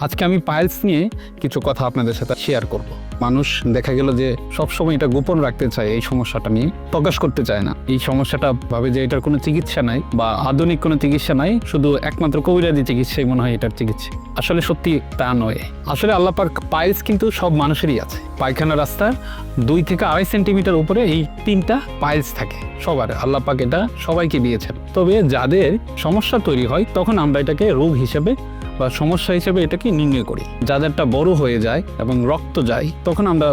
আজকে আমি পাইলস নিয়ে কিছু কথা আপনাদের সাথে শেয়ার করব। মানুষ দেখা গেল যে সবসময় এটা গোপন রাখতে চায় এই সমস্যাটা নিয়ে, প্রকাশ করতে চায় না। এই সমস্যাটা ভাবে যে এটার কোনো চিকিৎসা নাই বা আধুনিক কোনো চিকিৎসা নাই, শুধু একমাত্র কবিরাজি চিকিৎসাই মনে হয় এটার চিকিৎসা। আসলে সত্যি তা নয়। আসলে আল্লাপাক পাইলস কিন্তু সব মানুষেরই আছে। পায়খানা রাস্তার দুই থেকে আড়াই সেন্টিমিটার উপরে এই তিনটা পাইলস থাকে, সবার। আল্লাপাক এটা সবাইকে দিয়েছেন। তবে যাদের সমস্যা তৈরি হয়, তখন আমরা এটাকে রোগ হিসেবে বা সমস্যা হিসেবে এটাকে নির্ণয় করি। যাদেরটা বড় হয়ে যায় এবং রক্ত যায়, তখন আমরা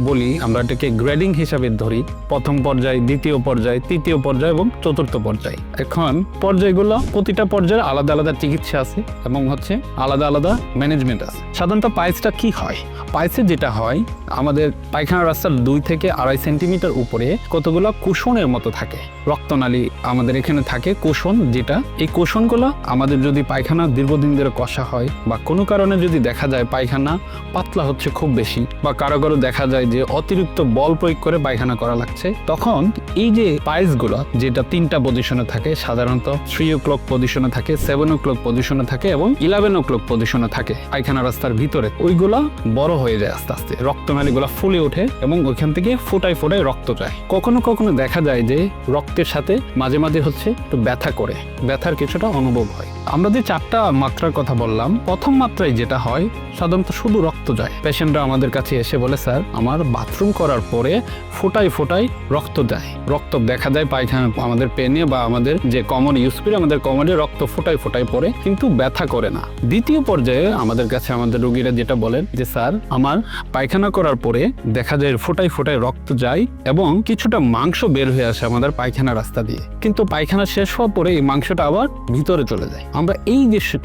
বলি, আমরা এটাকে গ্রেডিং হিসাবে ধরি। প্রথম পর্যায়, দ্বিতীয় পর্যায়, তৃতীয় পর্যায় এবং চতুর্থ পর্যায়। এখন পর্যায়গুলো, প্রতিটা পর্যায়ে আলাদা আলাদা চিকিৎসা আছে এবং হচ্ছে আলাদা আলাদা ম্যানেজমেন্ট আছে। সাধারণত পাইলসটা কি হয়? পাইলসের যেটা হয়, আমাদের পায়খানা রাস্তার দুই থেকে আড়াই সেন্টিমিটার উপরে কতগুলো কুশনের মতো থাকে। রক্তনালী আমাদের এখানে থাকে কোষণ, যেটা এই কোষণগুলো আমাদের যদি পায়খানা দীর্ঘদিন ধরে কষা হয় বা কোনো কারণে যদি দেখা যায় পায়খানা, পাতলা হচ্ছে খুব বেশি বা কারও কারও দেখা যায় যে অতিরিক্ত বল প্রয়োগ করে পায়খানা করা লাগছে, তখন এই যে পাইলসগুলো, যেটা তিনটা পজিশনে থাকে, সাধারণত থ্রি ও ক্লক পজিশনে থাকে সেভেন ও ক্লক পজিশনে থাকে এবং ইলেভেন ও ক্লক পজিশনে থাকে পায়খানা রাস্তার ভিতরে, ওইগুলা বড় হয়ে যায় আস্তে আস্তে, রক্তনালীগুলো ফুলে ওঠে এবং ওইখান থেকে ফোটায় ফোটায় রক্ত যায়। কখনো কখনো দেখা যায় যে রক্তের সাথে মাঝে মাঝে হচ্ছে একটু ব্যথা করে, ব্যথার কিছুটা অনুভব হয়। আমরা যে চারটা মাত্রার কথা বললাম, প্রথম মাত্রায় যেটা হয়, সাধারণত শুধু রক্ত যায়। পেশেন্টরা আমাদের কাছে এসে বলে, স্যার, আমার বাথরুম করার পরে ফোটাই ফোটায় রক্ত যায়। রক্ত দেখা যায় পায়খানা, আমাদের পেনে বা আমাদের যে কমন ইউজ করি, আমাদের কমনে রক্ত ফোটাই ফোটায় পড়ে, কিন্তু ব্যথা করে না। দ্বিতীয় পর্যায়ে আমাদের কাছে আমাদের রোগীরা যেটা বলেন যে, স্যার, আমার পায়খানা করার পরে দেখা যায় ফোটাই ফোটাই রক্ত যায় এবং কিছুটা মাংস বের হয়ে আসে আমাদের পায়খানা রাস্তা দিয়ে। কিন্তু পায়খানা শেষ হওয়ার পরে এই মাংসটা আবার ভিতরে চলে যায়। আমরা এই যে স-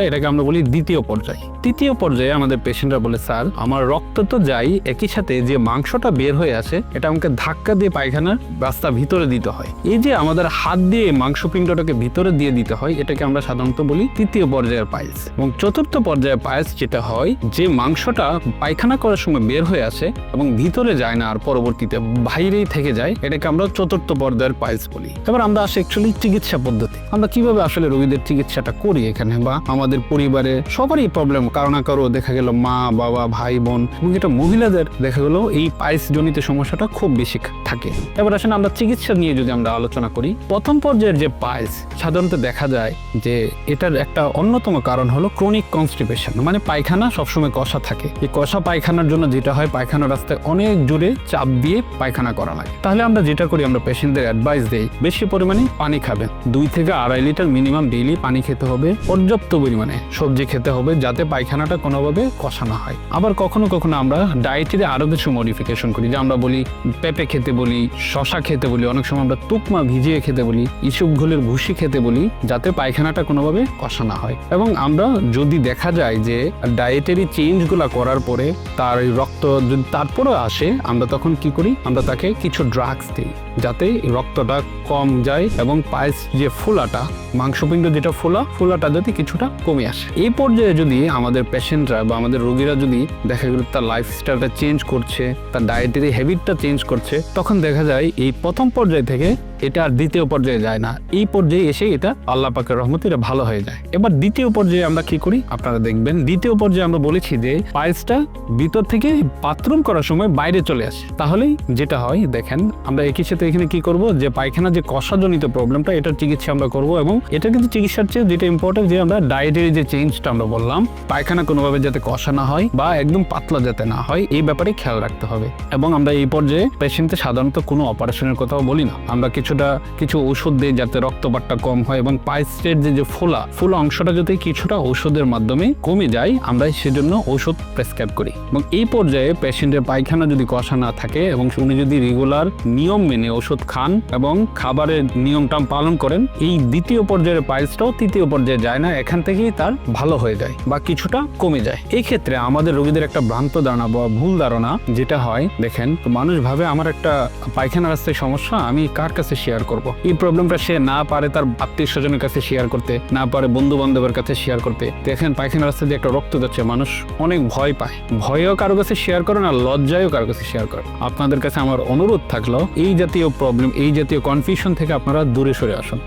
পর্যায়টা এটাকে আমরা বলি দ্বিতীয় পর্যায়। তৃতীয় পর্যায়ে আমাদের পেশেন্টরা বলে, স্যার, আমার রক্ত তো যাই, একই সাথে যে মাংসটা বের হয়ে আসে, এটা আমাকে ধাক্কা দিয়ে পায়খানার রাস্তা ভিতরে দিতে হয়। এই যে আমাদের হাত দিয়ে মাংসপিণ্ডটাকে ভিতরে দিয়ে দিতে হয়, এটাকে আমরা সাধারণত বলি তৃতীয় পর্যায়ের পাইলস এবং চতুর্থ পর্যায়ের পাইলস যেটা হয়, যে মাংসটা পায়খানা করার সময় বের হয়ে আসে এবং ভিতরে যায় না আর পরবর্তীতে বাইরেই থেকে যায়, এটাকে আমরা চতুর্থ পর্যায়ের পায়েস বলি। এবার আমরা আসি অ্যাকচুয়ালি চিকিৎসা পদ্ধতি। আমরা কীভাবে আসলে রোগীদের চিকিৎসাটা করি এখানে বা আমাদের পরিবারে সবারই প্রবলেম কারও না কারও দেখা গেল মা, বাবা, ভাই, বোন এবং এটা মহিলাদের দেখা গেল এই পায়েস জনিত সমস্যাটা খুব বেশি। থাকে। এবার আসেন আমরা চিকিৎসা নিয়ে যদি আমরা আলোচনা করি, প্রথম পর্যায়ের যে পাইলস, সাধারণত দেখা যায় যে এটার একটা অন্যতম কারণ হলো ক্রনিক কনস্টিপেশন মানে পায়খানা সবসময় কষা থাকে। এই কষা পায়খানার জন্য যেটা হয়, পায়খানা রাস্তায় অনেক জোরে চাপ দিয়ে পায়খানা করা লাগে। তাহলে আমরা যেটা করি, আমরা পেশেন্টদের অ্যাডভাইস দিই, বেশি পরিমাণে পানি খাবেন। দুই থেকে আড়াই লিটার মিনিমাম ডেইলি পানি খেতে হবে, পর্যাপ্ত পরিমাণে সবজি খেতে হবে, যাতে পায়খানাটা কোনোভাবে কষা না হয়। আবার কখনো কখনো আমরা ডায়েটের আরও কিছু মডিফিকেশন করি, যে আমরা বলি পেঁপে খেতে বলি, শশা খেতে বলি, অনেক সময় আমরা তুকমা ভিজিয়ে খেতে বলি ইসবগুলের ভুসি খেতে বলি, যাতে পায়খানাটা কোনোভাবে কষা না হয়। এবং আমরা যদি দেখা যায় যে ডায়েটারি চেঞ্জগুলো করার পরে তার রক্ত যদি তারপরেও আসে, আমরা তখন কি করি? আমরা তাকে কিছু ড্রাগস দিই। যাতে রক্তটা কম যায় এবং পায়েস যে ফোলাটা, মাংসপিণ্ড যেটা ফোলা, ফোলাটা যদি কিছুটা কমে আসে। এই পর্যায়ে যদি আমাদের পেশেন্টরা বা আমাদের রোগীরা যদি দেখা গেল তার লাইফস্টাইলটা চেঞ্জ করছে, তার ডায়েটারি হ্যাবিটটা চেঞ্জ করছে, তখন দেখা যায় এই প্রথম পর্যায় থেকে এটা আর দ্বিতীয় পর্যায়ে যায় না। এই পর্যায়ে এসে এটা আল্লাহ পাকের রহমতে এটা ভালো হয়ে যায়। এবার দ্বিতীয় পর্যায়ে আমরা কি করি? আপনারা দেখবেন, দ্বিতীয় পর্যায়ে আমরা বলেছি যে পাইলসটা ভিতর থেকে বাথরুম করার সময় বাইরে চলে আসে। তাহলেই যেটা হয়, দেখেন, আমরা একই সাথে এখানে কি করব? যে পায়খানা যে কষাজনিত প্রবলেমটা, এটার চিকিৎসা আমরা করব এবং এটা কিন্তু চিকিৎসার চেয়ে যেটা ইম্পর্টেন্ট যে আমরা ডায়েটারি যে চেঞ্জটা আমরা বললাম, পায়খানা কোনোভাবে যাতে কষা না হয় বা একদম পাতলা যাতে না হয়, এই ব্যাপারে খেয়াল রাখতে হবে। এবং আমরা এই পর্যায়ে পেশেন্টে সাধারণত কোনো অপারেশনের কথাও বলি না। আমরা কিছুটা কিছু ওষুধ দিই যাতে রক্তপাতটা কম হয় এবং পাইস্টের যে যে ফোলা ফোলা অংশটা যদি কিছুটা ওষুধের মাধ্যমে কমে যায় আমরা সেজন্য ওষুধ প্রেসক্রাইব করি। এবং এই পর্যায়ে পেশেন্টের পায়খানা যদি কষা না থাকে এবং উনি যদি রেগুলার নিয়ম মেনে ওষুধ খান এবং খাবারের নিয়মটা পালন করেন, এই দ্বিতীয় পর্যায়ের পাইলসটাও তৃতীয় পর্যায়ে যায় না, এখান থেকেই তার ভালো হয়ে যায় বা কিছুটা কমে যায়। এই ক্ষেত্রে আমাদের রোগীদের একটা ভ্রান্ত ধারণা বা ভুল ধারণা যেটা হয়, দেখেন মানুষ ভাবে, আমার একটা পায়খানা রাস্তায় সমস্যা, আমি কার কাছে শেয়ার করব। এই প্রবলেমটা সে না পারে তার আত্মীয় স্বজনের কাছে শেয়ার করতে, না পারে বন্ধু বান্ধবের কাছে শেয়ার করতে। দেখেন পায়খানা রাস্তা দিয়ে একটা রক্ত যাচ্ছে, মানুষ অনেক ভয় পায়। ভয়ও কারও কাছে শেয়ার করেন না, লজ্জায়ও কারও কাছে শেয়ার করেন আপনাদের কাছে আমার অনুরোধ থাকল, এই জাতীয় প্রবলেম এই জাতীয় কনফিউশন থেকে আপনারা দূরে সরে আসুন।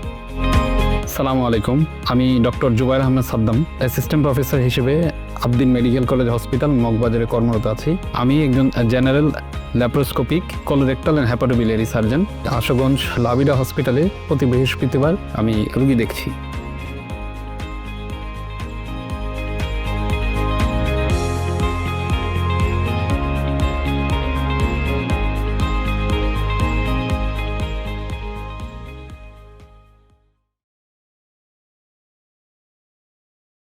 সালামু আলাইকুম। আমি doctor Zubair Ahmed Saddam assistant professor হিসেবে আবদিন মেডিকেল কলেজ হসপিটাল মগবাজারে কর্মরত আছি। আমি একজন general laparoscopic colorectal and hepatobiliary surgeon Ashuganj Labida হসপিটালে প্রতি বৃহস্পতিবার আমি রুগী দেখছি।